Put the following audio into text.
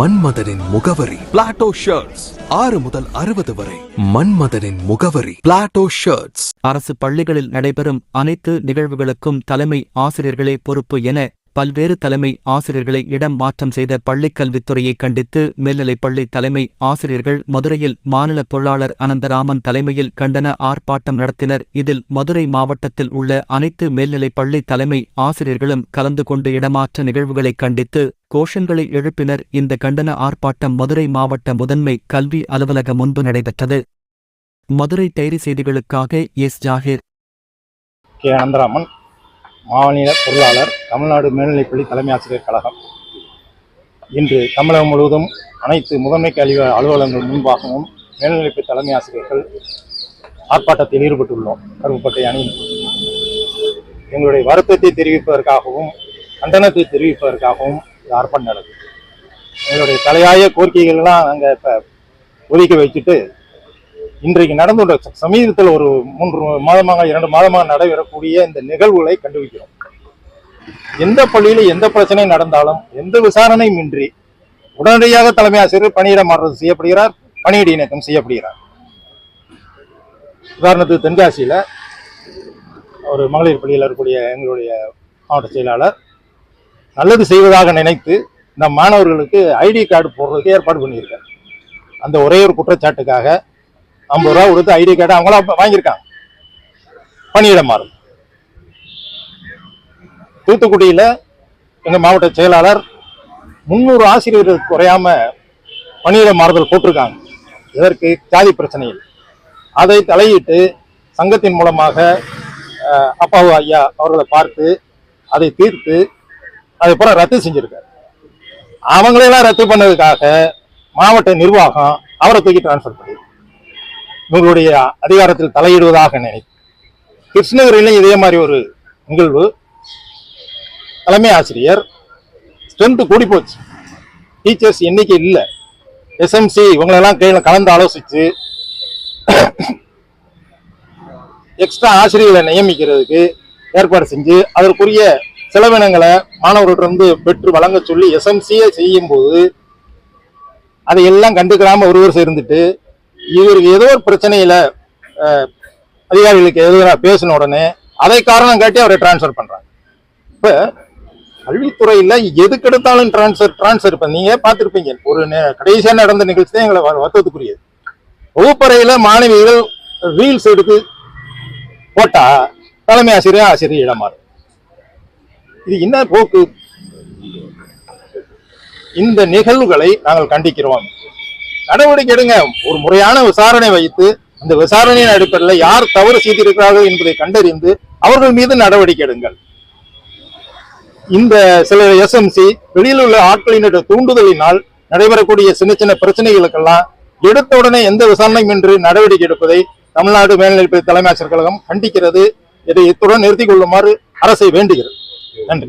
மன்மதனின் முகவரி. Plato shirts ஆறு முதல் அறுபது வரை. மன்மதனின் முகவரி. பிளாட்டோ ஷர்ட்ஸ் அரசு பள்ளிகளில் நடைபெறும் அனைத்து நிகழ்வுகளுக்கும் தலைமை ஆசிரியர்களே பொறுப்பு என பல்வேறு தலைமை ஆசிரியர்களை இடம் மாற்றம் செய்த பள்ளிக் கல்வித்துறையை கண்டித்து மேல்நிலைப்பள்ளி தலைமை ஆசிரியர்கள் மதுரையில் மாநில பொருளாளர் அனந்தராமன் தலைமையில் கண்டன ஆர்ப்பாட்டம் நடத்தினர். இதில் மதுரை மாவட்டத்தில் உள்ள அனைத்து மேல்நிலைப்பள்ளி தலைமை ஆசிரியர்களும் கலந்து கொண்டு இடமாற்ற நிகழ்வுகளை கண்டித்து கோஷங்களை எழுப்பினர். இந்த கண்டன ஆர்ப்பாட்டம் மதுரை மாவட்ட முதன்மை கல்வி அலுவலகம் முன்பு நடைபெற்றது. மதுரை டைரி செய்திகளுக்காக எஸ். ஜாகிர். கே. அனந்தராமன். மாநில பொருளாளர் தமிழ்நாடு மேல்நிலைப்பள்ளி தலைமை ஆசிரியர் கழகம். இன்று தமிழகம் முழுவதும் அனைத்து முதன்மை கல்வி அலுவலகங்கள் முன்பாகவும் மேல்நிலைப்பள்ளி தலைமை ஆசிரியர்கள் ஆர்ப்பாட்டத்தில் ஈடுபட்டுள்ளோம். கருப்புப்பட்டை அணி. எங்களுடைய வருத்தத்தை தெரிவிப்பதற்காகவும் கண்டனத்தை தெரிவிப்பதற்காகவும் இது ஆர்ப்பாட்டம் நடக்குது. எங்களுடைய தலையாய கோரிக்கைகள்லாம் நாங்கள் இப்போ ஒதுக்கி வச்சுட்டு இன்றைக்கு நடந்து கொண்ட சமீபத்தில் ஒரு மூன்று மாதமாக இரண்டு மாதமாக நடைபெறக்கூடிய இந்த நிகழ்வுகளை கண்டுபிடிக்கிறோம். எந்த பள்ளியில எந்த பிரச்சனை நடந்தாலும் எந்த விசாரணையும் இன்றி உடனடியாக தலைமை ஆசிரியர் பணியிட மாற்றம் செய்யப்படுகிறார் பணியிட இணக்கம் செய்யப்படுகிறார். உதாரணத்துக்கு தென்காசியில ஒரு மகளிர் பள்ளியில் இருக்கக்கூடிய எங்களுடைய மாவட்ட செயலாளர் நல்லது செய்வதாக நினைத்து இந்த மாணவர்களுக்கு ஐடி கார்டு போடுறதுக்கு ஏற்பாடு பண்ணியிருக்கார். அந்த ஒரே ஒரு குற்றச்சாட்டுக்காக ஐம்பது ரூபா கொடுத்து ஐடி கார்டு அவங்களா வாங்கியிருக்காங்க. பணியிட மாறும். தூத்துக்குடியில் எங்கள் மாவட்ட செயலாளர் முந்நூறு ஆசிரியர்கள் குறையாம பணியிட மாறுதல் போட்டிருக்காங்க. இதற்கு ஜாதி பிரச்சனையில் அதை தலையிட்டு சங்கத்தின் மூலமாக அஹ், அப்பாவு ஐயா அவர்களை பார்த்து அதை தீர்த்து அதை பூரா ரத்து செஞ்சிருக்காரு. அவங்களையெல்லாம் ரத்து பண்ணதுக்காக மாவட்ட நிர்வாகம் அவரை தூக்கி டிரான்ஸ்ஃபர் பண்ணியிருக்கு உங்களுடைய அதிகாரத்தில் தலையிடுவதாக நினைத்து கிருஷ்ணகிரியிலும் இதே மாதிரி ஒரு நிகழ்வு. தலைமை ஆசிரியர் ஸ்ட்ரென்த்து கூடி போச்சு. டீச்சர்ஸ் எண்ணிக்கை இல்லை. எஸ்எம்சி இவங்களெல்லாம் கையில் கலந்து ஆலோசித்து எக்ஸ்ட்ரா ஆசிரியர்களை நியமிக்கிறதுக்கு ஏற்பாடு செஞ்சு அதற்குரிய செலவினங்களை மாணவர்களிருந்து பெற்று வழங்க சொல்லி எஸ்எம்சியை செய்யும் போது அதையெல்லாம் கண்டுக்கிறாமல் ஒருவர் சேர்ந்துட்டு இவருக்கு ஏதோ ஒரு பிரச்சனையில அதிகாரிகளுக்கு எதிராக பேசின உடனே அதை காரணம் காட்டி அவரை டிரான்ஸ்ஃபர் பண்றாங்க. இப்ப கல்வித்துறையில எதுக்கு எடுத்தாலும் டிரான்ஸ்ஃபர் டிரான்ஸ்ஃபர் இப்ப நீங்க பார்த்துருப்பீங்க. ஒரு நே- கடைசியா நடந்த நிகழ்ச்சி தான் எங்களை வ- வருத்தத்துக்குரியது. வகுப்பறையில மாணவிகள் ரீல்ஸ் எடுத்து போட்டா தலைமை ஆசிரியர் ஆசிரியர் இடமாறு. இது என்ன போக்கு? இந்த நிகழ்வுகளை நாங்கள் கண்டிக்கிறோம். நடவடிக்கை எடுங்க. ஒரு முறையான விசாரணை வைத்து அந்த விசாரணையின் அடிப்படையில் யார் தவறு செய்திருக்கிறார்கள் என்பதை கண்டறிந்து அவர்கள் மீது நடவடிக்கை எடுங்கள். இந்த சில எஸ்எம்சி வெளியில் உள்ள ஆட்களினுடைய தூண்டுதலினால் நடைபெறக்கூடிய சின்ன சின்ன பிரச்சனைகளுக்கெல்லாம் எடுத்த உடனே எந்த விசாரணையும் இன்றி நடவடிக்கை எடுப்பதை தமிழ்நாடு மேல்நிலைப்பள்ளி தலைமை ஆசிரியர் கழகம் கண்டிக்கிறது. இதை இத்துடன் நிறுத்திக் கொள்ளுமாறு அரசை வேண்டுகிறது நன்றி.